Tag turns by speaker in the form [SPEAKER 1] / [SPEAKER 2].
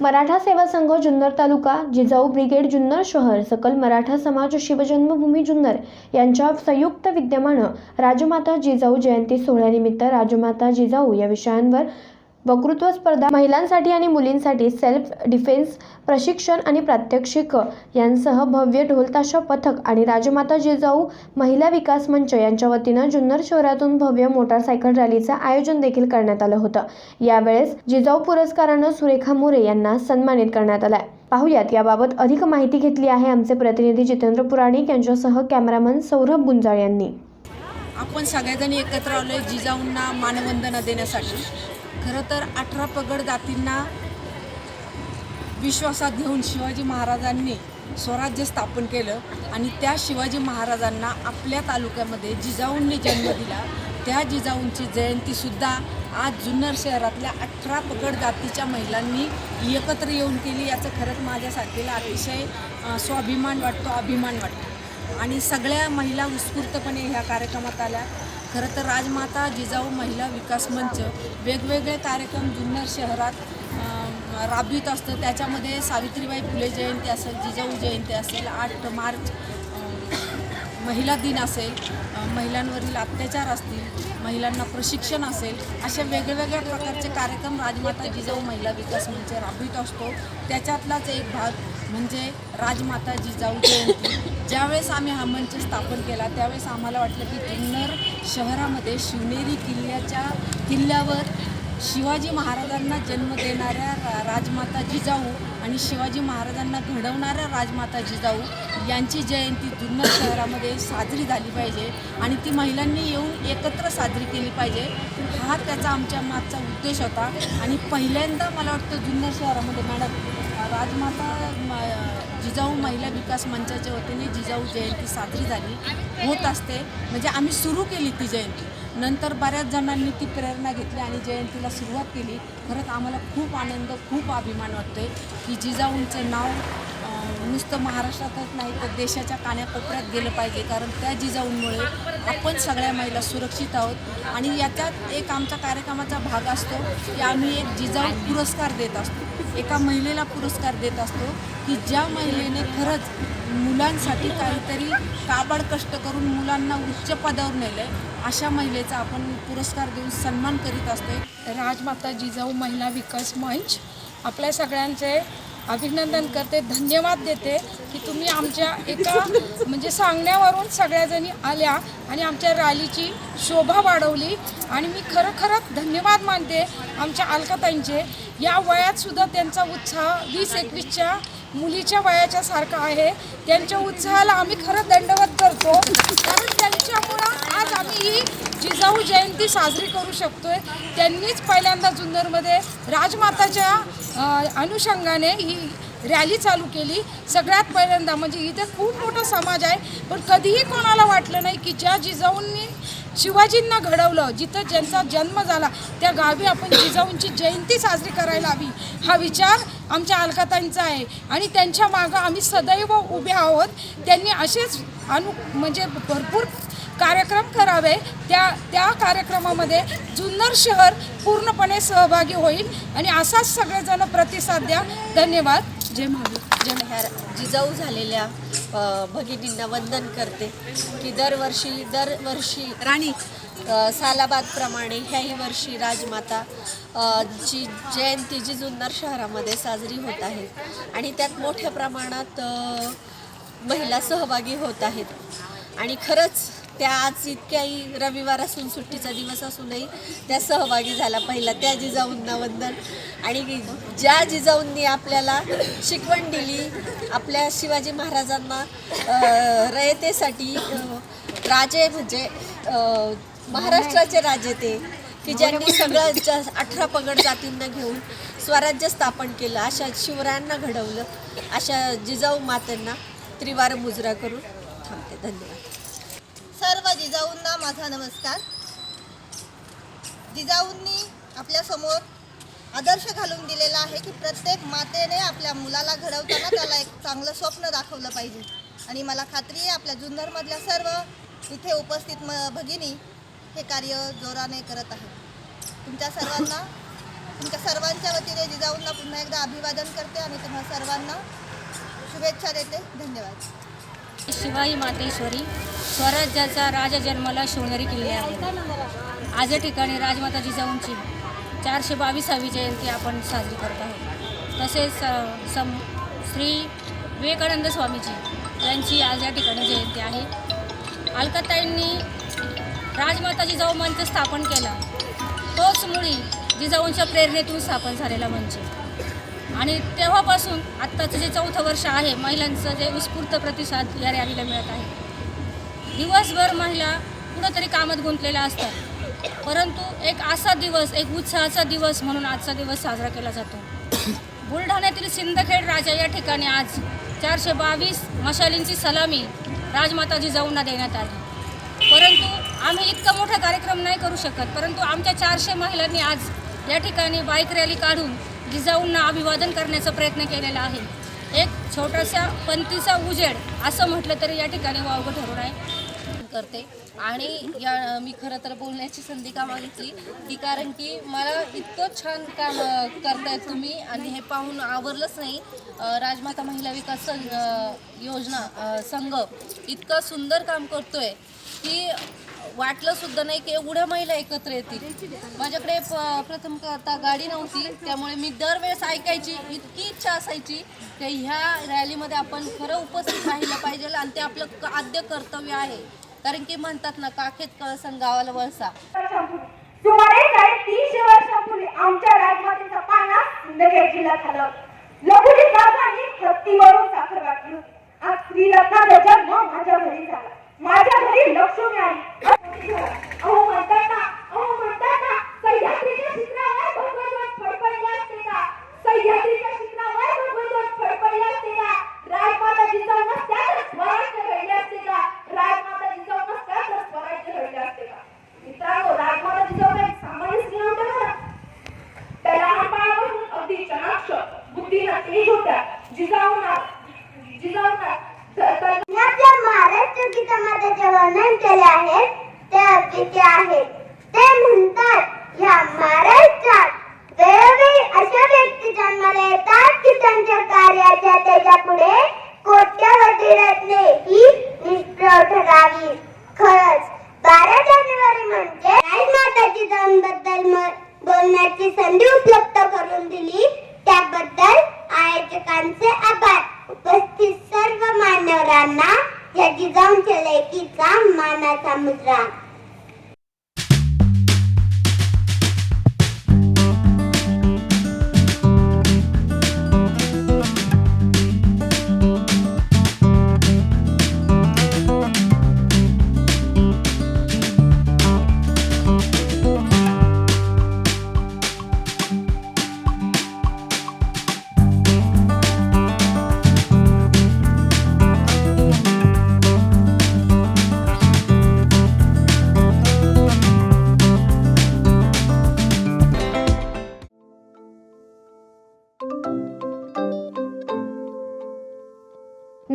[SPEAKER 1] Maratha Seva Sangh Junnar taluka Jijau brigade Junnar शहर सकल मराठा समाज शिवजन्मभूमी जुन्नर यांच्या संयुक्त विद्यमानं राजमाता जिजाऊ जयंती सोहळ्यानिमित्त राजमाता जिजाऊ या विषयांवर वक्तृत्व स्पर्धा महिलांसाठी आणि मुलींसाठी सेल्फ डिफेन्स प्रशिक्षण आणि प्रात्यक्षिक यांसह भव्य ढोलताशा पथक आणि राजमाता जिजाऊ महिला विकास मंच यांच्या वतीनं जुन्नर शहरातून भव्य मोटारसायकल रॅलीचं आयोजन देखील करण्यात आलं होतं. यावेळेस जिजाऊ पुरस्कारानं सुरेखा मोरे यांना सन्मानित करण्यात आलाय. पाहुयात याबाबत अधिक माहिती घेतली आहे आमचे प्रतिनिधी जितेंद्र पुराणिक यांच्यासह कॅमेरामन सौरभ गुंजाळ यांनी.
[SPEAKER 2] आपण सगळेजणी एकत्र आलोय जिजाऊंना मानवंदना देण्यासाठी. खरं तर अठरा पगड जातींना विश्वासात घेऊन शिवाजी महाराजांनी स्वराज्य स्थापन केलं आणि त्या शिवाजी महाराजांना आपल्या तालुक्यामध्ये जिजाऊंनी जन्म दिला. त्या जिजाऊंची जयंतीसुद्धा आज जुन्नर शहरातल्या अठरा पगड जातीच्या महिलांनी एकत्र येऊन केली. याचं खरंच माझ्यासारखीला अतिशय स्वाभिमान वाटतो अभिमान वाटतो. आणि सगळ्या महिला उत्स्फूर्तपणे ह्या कार्यक्रमात आल्या. खरं तर राजमाता जिजाऊ महिला विकास मंच वेगवेगळे कार्यक्रम जुन्नर शहरात राबवित असतं. त्याच्यामध्ये सावित्रीबाई फुले जयंती असेल जिजाऊ जयंती असेल आठ मार्च महिला दिन असेल महिलांवरील अत्याचार असतील महिलांना प्रशिक्षण असेल अशा वेगवेगळ्या प्रकारचे कार्यक्रम राजमाता जिजाऊ महिला विकास मंच राबवित असतो. त्याच्यातलाच एक भाग म्हणजे राजमाता जिजाऊ जयंती. ज्यावेळेस आम्ही हा मंच स्थापन केला त्यावेळेस आम्हाला वाटलं की जुन्नर शहरामध्ये शिवनेरी किल्ल्याच्या किल्ल्यावर शिवाजी महाराजांना जन्म देणाऱ्या रा राजमाता जिजाऊ आणि शिवाजी महाराजांना घडवणाऱ्या राजमाता जिजाऊ यांची जयंती जुन्नर शहरामध्ये साजरी झाली पाहिजे आणि ती महिलांनी येऊन एकत्र साजरी केली पाहिजे. हा त्याचा आमच्या मागचा उद्देश होता. आणि पहिल्यांदा मला वाटतं जुन्नर शहरामध्ये मॅडम राजमाता म- जिजाऊ महिला विकास मंचाच्या वतीने जिजाऊ जयंती साजरी झाली. होत असते. म्हणजे आम्ही सुरू केली ती जयंती. नंतर बऱ्याच जणांनी ती प्रेरणा घेतली आणि जयंतीला सुरुवात केली. खरंच आम्हाला खूप आनंद खूप अभिमान वाटतोय की जिजाऊंचं नाव नुसतं महाराष्ट्रातच नाही तर देशाच्या कान्याकोपऱ्यात गेलं पाहिजे. कारण त्या जिजाऊंमुळे आपण सगळ्या महिला सुरक्षित आहोत. आणि याच्यात एक आमचा कार्यक्रमाचा भाग असतो की आम्ही एक जिजाऊ पुरस्कार देत असतो. एका महिलेला पुरस्कार देत असतो की ज्या महिलेने खरंच मुलांसाठी काहीतरी काबड कष्ट करून मुलांना उच्च पदावर नेलं आहे अशा महिलेचा आपण पुरस्कार देऊन सन्मान करीत असतो
[SPEAKER 3] राजमाता जिजाऊ महिला विकास मंच. आपल्या सगळ्यांचे अभिनंदन करते धन्यवाद देते की तुम्ही आमच्या एका म्हणजे सांगण्यावरून सगळ्याजणी आल्या आणि आमच्या रॅलीची शोभा वाढवली. आणि मी खरं खरंच धन्यवाद मानते आमच्या अलकाताईंचे. या वयातसुद्धा त्यांचा उत्साह वीस एकवीसच्या मुलीच्या वयाच्या सारखा आहे. त्यांच्या उत्साहाला आम्ही खरं दंडवत करतो. कारण त्यांच्यामुळं आज आम्ही ही जिजाऊ जयंती साजरी करू शकतोय. त्यांनीच पहिल्यांदा जुन्नरमध्ये राजमाताच्या अनुषंगाने ही रॅली चालू केली. सगळ्यात पहिल्यांदा म्हणजे इथे खूप मोठा समाज आहे. पण कधीही कोणाला वाटलं नाही की ज्या जिजाऊंनी शिवाजींना घडवलं जिथं ज्यांचा जन्म झाला त्या गावी आपण जिजाऊंची जयंती साजरी करायला हवी. हा विचार आमच्या अलकाताईंचा आहे. आणि त्यांच्या मागं आम्ही सदैव उभे आहोत. त्यांनी असेच अनु म्हणजे भरपूर कार्यक्रम करावे त्या त्या कार्यक्रमामध्ये जुन्नर शहर पूर्णपणे सहभागी होईल. आणि असाच सगळेजण प्रतिसाद द्या. धन्यवाद. जय महावीर. जय
[SPEAKER 4] ह्या जिजाऊ झालेल्या भगिनींना वंदन करते की दरवर्षी दरवर्षी
[SPEAKER 2] राणी.
[SPEAKER 4] सालाबादप्रमाणे ह्याही वर्षी राजमाता ची जयंती जी जुन्नर शहरामध्ये साजरी होत आहे आणि त्यात मोठ्या प्रमाणात महिला सहभागी होत आहेत. आणि खरंच त्या आज इतक्याही रविवार असून सुट्टीचा दिवस असूनही त्या सहभागी झाल्या पहिला त्या जिजाऊंना वंदन. आणि ज्या जिजाऊंनी आपल्याला शिकवण दिली आपल्या शिवाजी महाराजांना रयतेसाठी राजे म्हणजे महाराष्ट्राचे राजे ते की ज्यांनी सगळं ज अठरा पगड जातींना घेऊन स्वराज्य स्थापन केलं अशा शिवरायांना घडवलं अशा जिजाऊ मातांना त्रिवार मुजरा करून थांबते. धन्यवाद.
[SPEAKER 5] सर्व जिजाऊंना माझा नमस्कार. जिजाऊंनी आपल्यासमोर आदर्श घालून दिलेला आहे की प्रत्येक मातेने आपल्या मुलाला घडवताना त्याला एक चांगलं स्वप्न दाखवलं पाहिजे. आणि मला खात्री आहे आपल्या जुन्नरमधल्या सर्व इथे उपस्थित म भगिनी हे कार्य जोराने करत आहे तुमच्या सर्वांना तुमच्या सर्वांच्या वतीने जिजाऊंना पुन्हा एकदा अभिवादन करते आणि तुम्हा सर्वांना शुभेच्छा देते. धन्यवाद.
[SPEAKER 6] शिवाई मातेश्वरी स्वराज्याचा राजजन्माला शिवनेरी किल्ले आहे. आज या ठिकाणी राजमाता जिजाऊंची चारशे बावीसावी जयंती आपण साजरी करत आहोत. तसेच सम श्री विवेकानंद स्वामीजी यांची आज या ठिकाणी जयंती आहे. अलकाताईंनी राजमाता जिजाऊ मंच स्थापन केला. तोच मुळी जिजाऊंच्या प्रेरणेतून स्थापन झालेला मंच आणि तेव्हापासून आत्ताचं जे चौथं वर्ष आहे महिलांचं जे उत्स्फूर्त प्रतिसाद या रॅलीला मिळत आहे. दिवसभर महिला कुठंतरी कामात गुंतलेल्या असतात. परंतु एक असा दिवस एक उत्साहाचा दिवस म्हणून आजचा दिवस साजरा केला जातो. बुलढाण्यातील सिंदखेड राजा या ठिकाणी आज चारशे बावीस मशालींची सलामी राजमाता जिजाऊंना देण्यात आली. परंतु आम्ही इतका मोठा कार्यक्रम नाही करू शकत परंतु आमच्या चारशे महिलांनी आज या ठिकाणी बाईक रॅली काढून जिजाऊंना अभिवादन करण्याचा प्रयत्न केलेला आहे. एक छोटासा पंथीचा उजेड असं म्हटलं तरी या ठिकाणी वावगं ठरून आहे.
[SPEAKER 7] करते. आणि या मी खरं तर बोलण्याची संधी का मागितली? की कारण की मला इतकं छान काम अ, करतायत तुम्ही आणि हे पाहून आवरलंच नाही. राजमाता महिला विकास सं योजना संघ इतकं सुंदर काम करतोय की वाटलं सुद्धा नाही की एवढ्या महिला एकत्र येतील. माझ्याकडे प- प्रथम करता गाडी नव्हती त्यामुळे मी दरवेळेस ऐकायची इतकी इच्छा असायची की ह्या रॅलीमध्ये आपण खरं उपस्थित राहिलं पाहिजे आणि ते आपलं आद्य कर्तव्य आहे. कारण की म्हणतात ना काखेत कळसन गावाला वळसा
[SPEAKER 8] सुमारे साडेतीनशे वर्षापूर्वी आमच्या राजमातेचा पाना सिंदखेड जिल्ह्यात झालं लघुजी बाबांनी हत्तीवरून साखर वाटली होती आज स्त्री रत्नाचा जन्म माझ्या घरी झाला माझ्या घरी लक्ष्मी आली अहो म्हणतात ना अहो म्हणतात ना सह्याद्रीच्या शिखरावर भगवंत फडफडले असते का सह्याद्रीच्या शिखरावर भगवंत फडफडले असते का राजमाता जिजाऊ नसत्या तर स्वराज्य घडले असते का राजमाता जिजाऊ नसत्या तर स्वराज्य घडले असते का मित्रांनो राजमाता जिजाऊ काही सामान्य स्त्री नव्हत्या बरं. त्या लहानपणापासून अगदी चाणाक्ष बुद्धीला तेज होत्या. जिजाऊना जिजाऊना
[SPEAKER 9] ज्या महाराष्ट्र गीतामध्ये वर्णन केले आहे ते अद्वितीय आहे. ते म्हणतात या महाराष्ट्रात वेळोवेळी अशा व्यक्ती जन्माला येतात की त्यांच्या कार्याच्या त्याच्या पुढे कोट्यावधी रत्ने ही निष्प्रभ ठरावी खरंच बारा जानेवारी म्हणजे राजमाताची बद्दल बोलण्याची संधी उपलब्ध करून दिली त्याबद्दल आयोजकांचे आभार उपस्थित सर्व मान्यवरांना या जिजाऊंच्या लेकीचा मानाचा मुद्रा